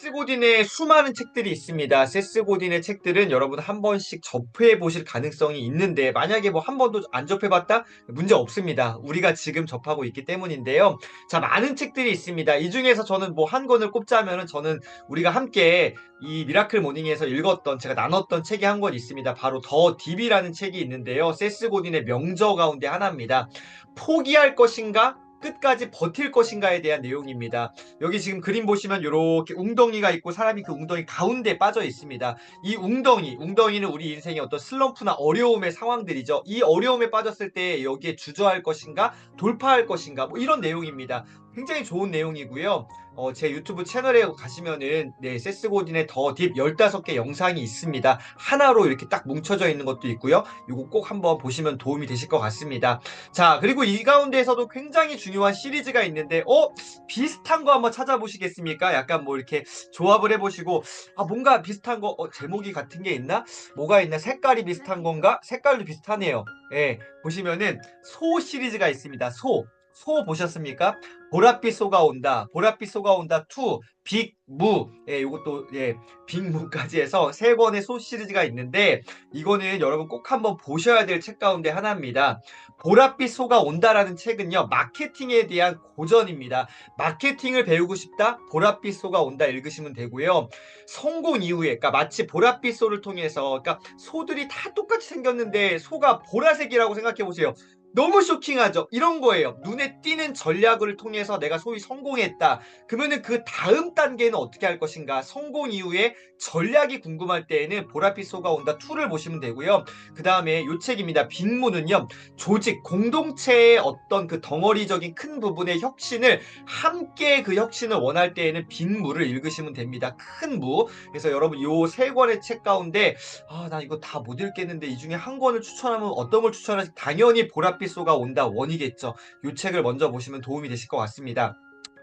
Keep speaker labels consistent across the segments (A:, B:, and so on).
A: 세스 고딘의 수많은 책들이 있습니다. 세스 고딘의 책들은 여러분 한 번씩 접해 보실 가능성이 있는데 만약에 뭐 한 번도 안 접해 봤다? 문제 없습니다. 우리가 지금 접하고 있기 때문인데요. 자, 많은 책들이 있습니다. 이 중에서 저는 뭐 한 권을 꼽자면은 저는 우리가 함께 이 미라클 모닝에서 읽었던 제가 나눴던 책이 한 권 있습니다. 바로 더 딥이라는 책이 있는데요. 세스 고딘의 명저 가운데 하나입니다. 포기할 것인가? 끝까지 버틸 것인가에 대한 내용입니다. 여기 지금 그림 보시면 이렇게 웅덩이가 있고 사람이 그 웅덩이 가운데 빠져 있습니다. 이 웅덩이, 웅덩이는 우리 인생의 어떤 슬럼프나 어려움의 상황들이죠. 이 어려움에 빠졌을 때 여기에 주저할 것인가, 돌파할 것인가, 뭐 이런 내용입니다. 굉장히 좋은 내용이고요. 어, 제 유튜브 채널에 가시면은 네, 세스 고딘의 더 딥 15개 영상이 있습니다. 하나로 이렇게 딱 뭉쳐져 있는 것도 있고요. 이거 꼭 한번 보시면 도움이 되실 것 같습니다. 자, 그리고 이 가운데에서도 굉장히 중요한 시리즈가 있는데 어, 비슷한 거 한번 찾아보시겠습니까? 약간 뭐 이렇게 조합을 해 보시고 아, 뭔가 비슷한 거 어, 제목이 같은 게 있나? 뭐가 있나? 색깔이 비슷한 건가? 색깔도 비슷하네요. 예. 보시면은 소 시리즈가 있습니다. 소. 소 보셨습니까? 보랏빛 소가 온다. 보랏빛 소가 온다 2. 빅무. 예, 요것도 예, 빅무까지 해서 세 권의 소 시리즈가 있는데 이거는 여러분 꼭 한번 보셔야 될 책 가운데 하나입니다. 보랏빛 소가 온다라는 책은요. 마케팅에 대한 고전입니다. 마케팅을 배우고 싶다? 보랏빛 소가 온다 읽으시면 되고요. 성공 이후에 그러니까 마치 보랏빛 소를 통해서 그러니까 소들이 다 똑같이 생겼는데 소가 보라색이라고 생각해 보세요. 너무 쇼킹하죠. 이런 거예요. 눈에 띄는 전략을 통해 서 내가 소위 성공했다. 그러면은 그 다음 단계는 어떻게 할 것인가? 성공 이후에 전략이 궁금할 때에는 보랏빛 소가 온다 2를 보시면 되고요. 그 다음에 요 책입니다. 빈무는요. 조직, 공동체의 어떤 그 덩어리적인 큰 부분의 혁신을 함께 그 혁신을 원할 때에는 빈무를 읽으시면 됩니다. 큰 무. 그래서 여러분 요 세 권의 책 가운데 아, 나 이거 다 못 읽겠는데 이 중에 한 권을 추천하면 어떤 걸 추천할지 당연히 보랏빛 소가 온다 원이겠죠. 요 책을 먼저 보시면 도움이 되실 것 같습니다.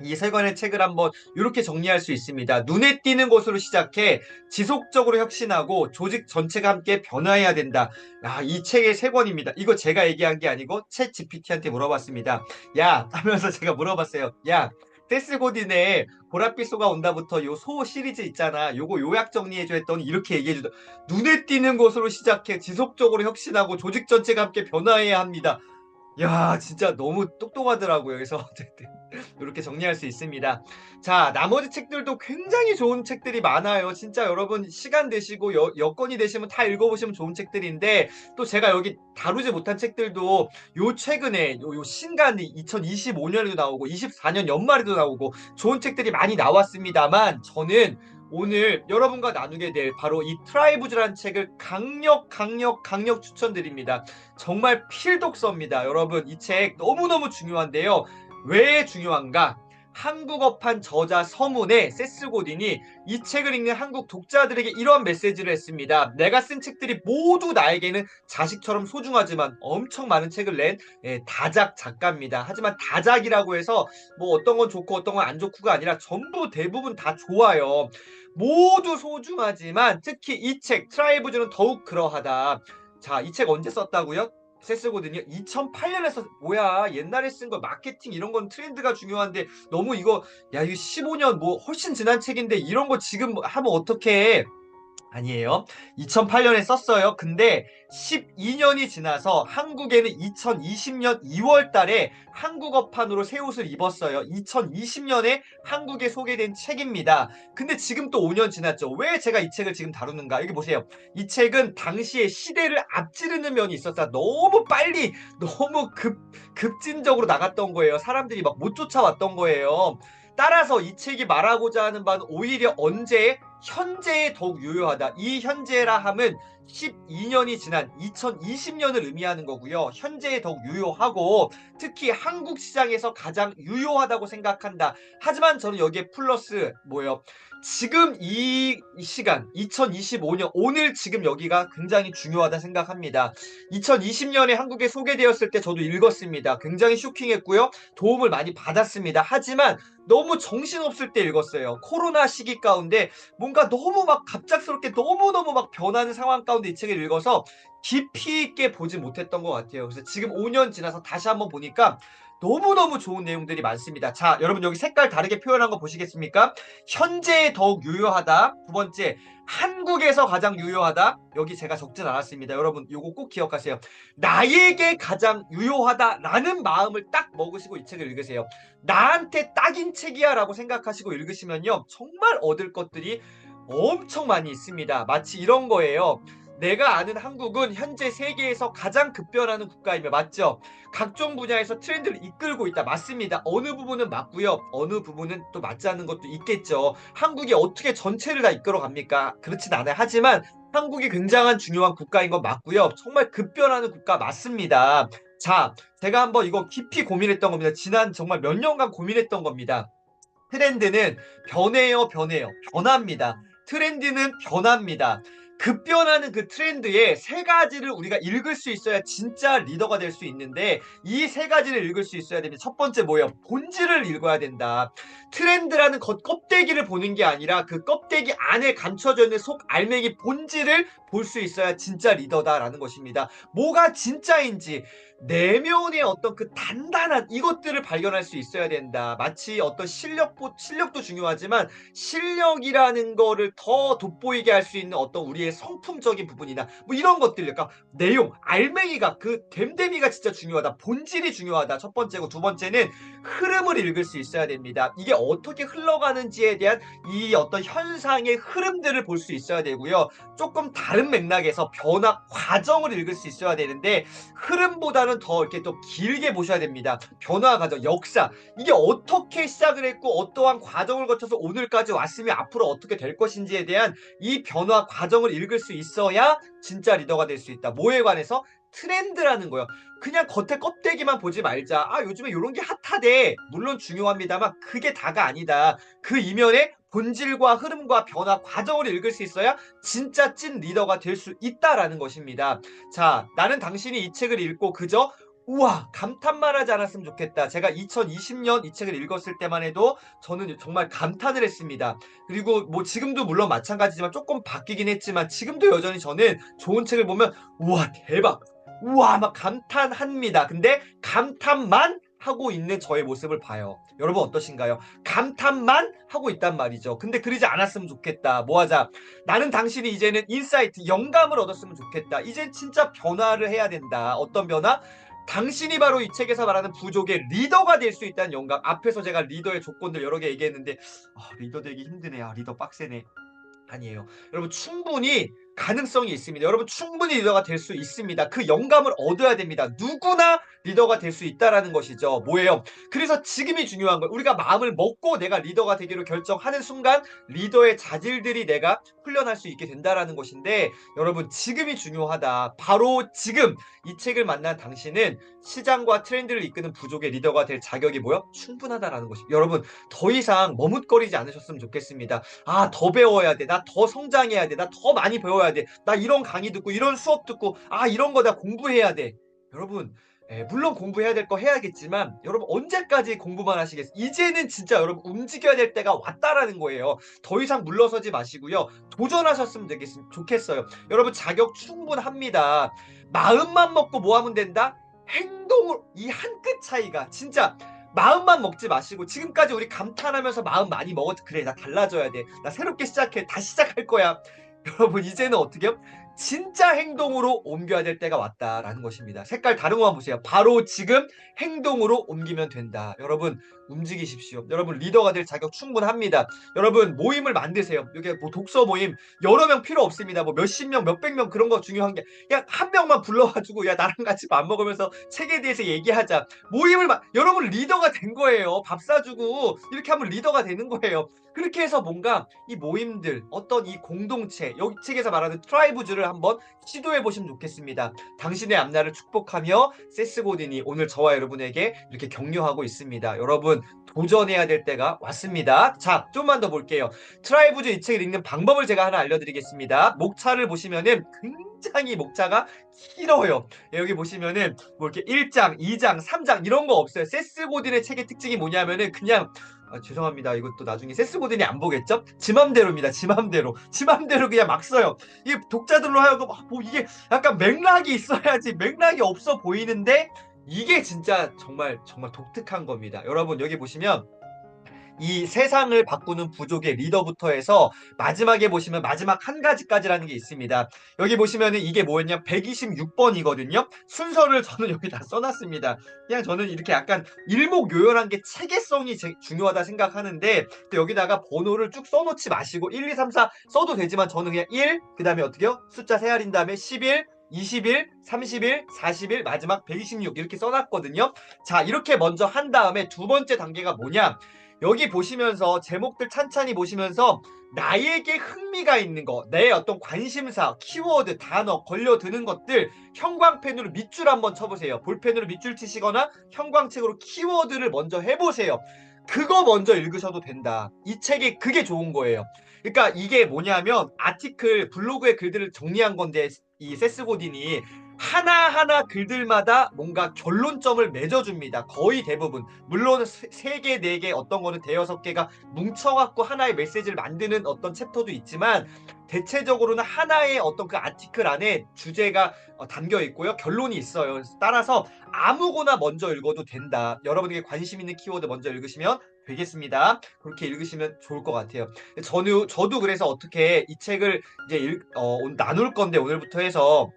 A: 이 세 권의 책을 한번 이렇게 정리할 수 있습니다. 눈에 띄는 것으로 시작해 지속적으로 혁신하고 조직 전체가 함께 변화해야 된다. 야, 이 책의 세 권입니다. 이거 제가 얘기한 게 아니고 챗 GPT한테 물어봤습니다. 야, 하면서 제가 물어봤어요. 야, 데스 고딘의 보랏빛 소가 온다부터 요 소 시리즈 있잖아. 요거 요약 정리해줘 했더니 이렇게 얘기해주다. 눈에 띄는 것으로 시작해 지속적으로 혁신하고 조직 전체가 함께 변화해야 합니다. 야, 진짜 너무 똑똑하더라고요. 그래서 어쨌든 이렇게 정리할 수 있습니다. 자, 나머지 책들도 굉장히 좋은 책들이 많아요. 진짜 여러분 시간 되시고 여, 여건이 되시면 다 읽어보시면 좋은 책들인데 또 제가 여기 다루지 못한 책들도 요 최근에 요, 요 신간이 2025년에도 나오고 24년 연말에도 나오고 좋은 책들이 많이 나왔습니다만 저는 오늘 여러분과 나누게 될 바로 이 트라이브즈라는 책을 강력 강력 강력 추천드립니다. 정말 필독서입니다. 여러분 이 책 너무너무 중요한데요. 왜 중요한가? 한국어판 저자 서문에 세스 고딘이 이 책을 읽는 한국 독자들에게 이러한 메시지를 했습니다. 내가 쓴 책들이 모두 나에게는 자식처럼 소중하지만 엄청 많은 책을 낸 예, 다작 작가입니다. 하지만 다작이라고 해서 뭐 어떤 건 좋고 어떤 건 안 좋고가 아니라 전부 대부분 다 좋아요. 모두 소중하지만 특히 이 책 트라이브즈는 더욱 그러하다. 자, 이 책 언제 썼다고요? 세스거든요. 2008년에 서 뭐야 옛날에 쓴 거 마케팅 이런 건 트렌드가 중요한데 너무 이거 야 이거 15년 뭐 훨씬 지난 책인데 이런 거 지금 하면 어떡해? 아니에요. 2008년에 썼어요. 근데 12년이 지나서 한국에는 2020년 2월 달에 한국어판으로 새 옷을 입었어요. 2020년에 한국에 소개된 책입니다. 근데 지금 또 5년 지났죠. 왜 제가 이 책을 지금 다루는가? 여기 보세요. 이 책은 당시에 시대를 앞지르는 면이 있었다. 너무 빨리, 너무 급, 급진적으로 나갔던 거예요. 사람들이 막 못 쫓아왔던 거예요. 따라서 이 책이 말하고자 하는 바는 오히려 언제 현재에 더욱 유효하다. 이 현재라 함은 12년이 지난 2020년을 의미하는 거고요. 현재에 더욱 유효하고 특히 한국 시장에서 가장 유효하다고 생각한다. 하지만 저는 여기에 플러스 뭐예요? 지금 이 시간 2025년 오늘 지금 여기가 굉장히 중요하다 생각합니다. 2020년에 한국에 소개되었을 때 저도 읽었습니다. 굉장히 쇼킹했고요. 도움을 많이 받았습니다. 하지만 너무 정신없을 때 읽었어요. 코로나 시기 가운데 뭔가 너무 막 갑작스럽게 너무너무 막 변하는 상황 가운데 이 책을 읽어서 깊이 있게 보지 못했던 것 같아요. 그래서 지금 5년 지나서 다시 한번 보니까 너무너무 좋은 내용들이 많습니다. 자, 여러분 여기 색깔 다르게 표현한 거 보시겠습니까? 현재에 더욱 유효하다. 두 번째, 한국에서 가장 유효하다. 여기 제가 적진 않았습니다. 여러분 요거 꼭 기억하세요. 나에게 가장 유효하다라는 마음을 딱 먹으시고 이 책을 읽으세요. 나한테 딱인 책이야 라고 생각하시고 읽으시면요. 정말 얻을 것들이 엄청 많이 있습니다. 마치 이런 거예요. 내가 아는 한국은 현재 세계에서 가장 급변하는 국가이며 맞죠? 각종 분야에서 트렌드를 이끌고 있다. 맞습니다. 어느 부분은 맞고요. 어느 부분은 또 맞지 않는 것도 있겠죠. 한국이 어떻게 전체를 다 이끌어 갑니까? 그렇진 않아요. 하지만 한국이 굉장한 중요한 국가인 건 맞고요. 정말 급변하는 국가 맞습니다. 자, 제가 한번 이거 깊이 고민했던 겁니다. 지난 정말 몇 년간 고민했던 겁니다. 트렌드는 변해요, 변해요. 변합니다. 트렌드는 변합니다. 급변하는 그 트렌드에 세 가지를 우리가 읽을 수 있어야 진짜 리더가 될 수 있는데 이 세 가지를 읽을 수 있어야 됩니다. 첫 번째 뭐예요? 본질을 읽어야 된다. 트렌드라는 겉 껍데기를 보는 게 아니라 그 껍데기 안에 감춰져 있는 속 알맹이 본질을 볼 수 있어야 진짜 리더다라는 것입니다. 뭐가 진짜인지 내면의 어떤 그 단단한 이것들을 발견할 수 있어야 된다. 마치 어떤 실력 실력도 중요하지만 실력이라는 거를 더 돋보이게 할 수 있는 어떤 우리의 성품적인 부분이나 뭐 이런 것들 그러니까 내용 알맹이가 그 댐댐이가 진짜 중요하다. 본질이 중요하다. 첫 번째고 두 번째는 흐름을 읽을 수 있어야 됩니다. 이게 어떻게 흘러가는지에 대한 이 어떤 현상의 흐름들을 볼 수 있어야 되고요. 조금 다른 맥락에서 변화 과정을 읽을 수 있어야 되는데 흐름보다는 더 이렇게 또 길게 보셔야 됩니다. 변화 과정, 역사 이게 어떻게 시작을 했고 어떠한 과정을 거쳐서 오늘까지 왔으면 앞으로 어떻게 될 것인지에 대한 이 변화 과정을 읽을 수 있어야 진짜 리더가 될 수 있다. 뭐에 관해서 트렌드라는 거예요. 그냥 겉에 껍데기만 보지 말자. 아, 요즘에 이런 게 핫하대. 물론 중요합니다만 그게 다가 아니다. 그 이면에 본질과 흐름과 변화 과정을 읽을 수 있어야 진짜 찐 리더가 될 수 있다라는 것입니다. 자, 나는 당신이 이 책을 읽고 그저 우와 감탄만 하지 않았으면 좋겠다. 제가 2020년 이 책을 읽었을 때만 해도 저는 정말 감탄을 했습니다. 그리고 뭐 지금도 물론 마찬가지지만 조금 바뀌긴 했지만 지금도 여전히 저는 좋은 책을 보면 우와 대박 우와 막 감탄합니다. 근데 감탄만 하고 있는 저의 모습을 봐요. 여러분 어떠신가요? 감탄만 하고 있단 말이죠. 근데 그러지 않았으면 좋겠다. 뭐 하자? 나는 당신이 이제는 인사이트, 영감을 얻었으면 좋겠다. 이제 진짜 변화를 해야 된다. 어떤 변화? 당신이 바로 이 책에서 말하는 부족의 리더가 될 수 있다는 영감. 앞에서 제가 리더의 조건들 여러 개 얘기했는데 아, 리더 되기 힘드네. 아, 리더 빡세네. 아니에요. 여러분 충분히 가능성이 있습니다. 여러분 충분히 리더가 될 수 있습니다. 그 영감을 얻어야 됩니다. 누구나 리더가 될 수 있다라는 것이죠. 뭐예요? 그래서 지금이 중요한 거예요. 우리가 마음을 먹고 내가 리더가 되기로 결정하는 순간 리더의 자질들이 내가 훈련할 수 있게 된다라는 것인데 여러분 지금이 중요하다. 바로 지금 이 책을 만난 당신은 시장과 트렌드를 이끄는 부족의 리더가 될 자격이 뭐요? 충분하다라는 것입니다. 여러분 더 이상 머뭇거리지 않으셨으면 좋겠습니다. 아 더 배워야 돼. 나 더 성장해야 돼. 나 더 많이 배워야 돼. 나 이런 강의 듣고 이런 수업 듣고 아 이런 거 나 공부해야 돼. 여러분 예, 물론 공부해야 될 거 해야겠지만 여러분 언제까지 공부만 하시겠어요? 이제는 진짜 여러분 움직여야 될 때가 왔다라는 거예요. 더 이상 물러서지 마시고요. 도전하셨으면 되겠, 좋겠어요. 여러분 자격 충분합니다. 마음만 먹고 뭐 하면 된다? 행동을 이 한 끗 차이가 진짜 마음만 먹지 마시고 지금까지 우리 감탄하면서 마음 많이 먹었 그래 나 달라져야 돼 나 새롭게 시작해 다시 시작할 거야 여러분 이제는 어떻게 요 진짜 행동으로 옮겨야 될 때가 왔다라는 것입니다. 색깔 다른 거만 보세요. 바로 지금 행동으로 옮기면 된다. 여러분 움직이십시오. 여러분 리더가 될 자격 충분합니다. 여러분 모임을 만드세요. 이게 뭐 독서 모임 여러 명 필요 없습니다. 뭐 몇십 명, 몇백 명 그런 거 중요한 게 그냥 한 명만 불러가지고 야 나랑 같이 밥 먹으면서 책에 대해서 얘기하자. 모임을 마... 여러분 리더가 된 거예요. 밥 사주고 이렇게 하면 리더가 되는 거예요. 그렇게 해서 뭔가 이 모임들 어떤 이 공동체 여기 책에서 말하는 트라이브즈를 한번 시도해 보시면 좋겠습니다. 당신의 앞날을 축복하며 세스 고딘이 오늘 저와 여러분에게 이렇게 격려하고 있습니다. 여러분 도전해야 될 때가 왔습니다. 자, 좀만 더 볼게요. 트라이브즈 이 책을 읽는 방법을 제가 하나 알려드리겠습니다. 목차를 보시면은 굉장히 목차가 길어요. 여기 보시면은 뭐 이렇게 1장, 2장, 3장 이런 거 없어요. 세스 고딘의 책의 특징이 뭐냐면은 그냥 아, 죄송합니다. 이것도 나중에 세스 고든이 안 보겠죠? 지 맘대로입니다. 지 맘대로. 지 맘대로 그냥 막 써요. 이게 독자들로 하여금 아, 뭐 이게 약간 맥락이 있어야지 맥락이 없어 보이는데 이게 진짜 정말 정말 독특한 겁니다. 여러분 여기 보시면 이 세상을 바꾸는 부족의 리더부터 해서 마지막에 보시면 마지막 한 가지까지라는 게 있습니다. 여기 보시면은 이게 뭐였냐? 126번이거든요. 순서를 저는 여기 다 써놨습니다. 그냥 저는 이렇게 약간 일목요연한 게 체계성이 제- 중요하다 생각하는데 또 여기다가 번호를 쭉 써놓지 마시고 1, 2, 3, 4 써도 되지만 저는 그냥 1, 그 다음에 어떻게요? 숫자 세 알인 다음에 11, 21, 31, 41, 마지막 126 이렇게 써놨거든요. 자 이렇게 먼저 한 다음에 두 번째 단계가 뭐냐? 여기 보시면서 제목들 찬찬히 보시면서 나에게 흥미가 있는 거, 내 어떤 관심사, 키워드, 단어, 걸려드는 것들 형광펜으로 밑줄 한번 쳐보세요. 볼펜으로 밑줄 치시거나 형광책으로 키워드를 먼저 해보세요. 그거 먼저 읽으셔도 된다. 이 책이 그게 좋은 거예요. 그러니까 이게 뭐냐면 아티클 블로그의 글들을 정리한 건데 이 세스 고딘이 하나하나 글들마다 뭔가 결론점을 맺어줍니다. 거의 대부분. 물론 세 개, 네 개, 어떤 거는 대여섯 개가 뭉쳐갖고 하나의 메시지를 만드는 어떤 챕터도 있지만 대체적으로는 하나의 어떤 그 아티클 안에 주제가 어, 담겨 있고요. 결론이 있어요. 따라서 아무거나 먼저 읽어도 된다. 여러분에게 관심 있는 키워드 먼저 읽으시면 되겠습니다. 그렇게 읽으시면 좋을 것 같아요. 저는 저도 그래서 어떻게 이 책을 이제 읽, 어, 나눌 건데 오늘부터 해서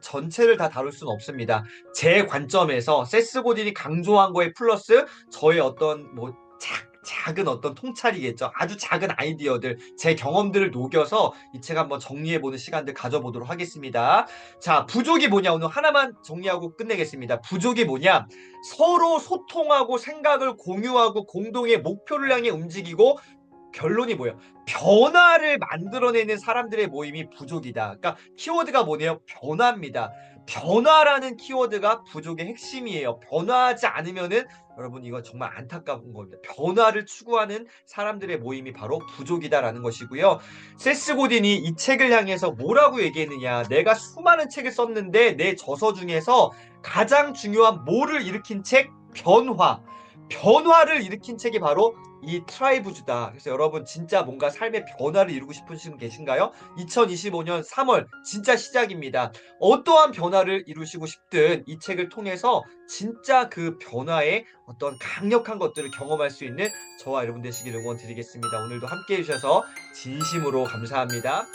A: 전체를 다 다룰 수는 없습니다. 제 관점에서 세스 고딘이 강조한 거에 플러스 저의 어떤 뭐 작, 작은 어떤 통찰이겠죠. 아주 작은 아이디어들, 제 경험들을 녹여서 이 책 한번 정리해보는 시간들 가져보도록 하겠습니다. 자, 부족이 뭐냐? 오늘 하나만 정리하고 끝내겠습니다. 부족이 뭐냐? 서로 소통하고 생각을 공유하고 공동의 목표를 향해 움직이고 결론이 뭐예요? 변화를 만들어내는 사람들의 모임이 부족이다. 그러니까 키워드가 뭐네요? 변화입니다. 변화라는 키워드가 부족의 핵심이에요. 변화하지 않으면은 여러분 이거 정말 안타까운 겁니다. 변화를 추구하는 사람들의 모임이 바로 부족이다라는 것이고요. 세스 고딘이 이 책을 향해서 뭐라고 얘기했느냐? 내가 수많은 책을 썼는데 내 저서 중에서 가장 중요한 뭐를 일으킨 책 변화. 변화를 일으킨 책이 바로 이 트라이브주다. 그래서 여러분 진짜 뭔가 삶의 변화를 이루고 싶으신 분 계신가요? 2025년 3월 진짜 시작입니다. 어떠한 변화를 이루시고 싶든 이 책을 통해서 진짜 그 변화의 어떤 강력한 것들을 경험할 수 있는 저와 여러분 되시길 응원 드리겠습니다. 오늘도 함께 해주셔서 진심으로 감사합니다.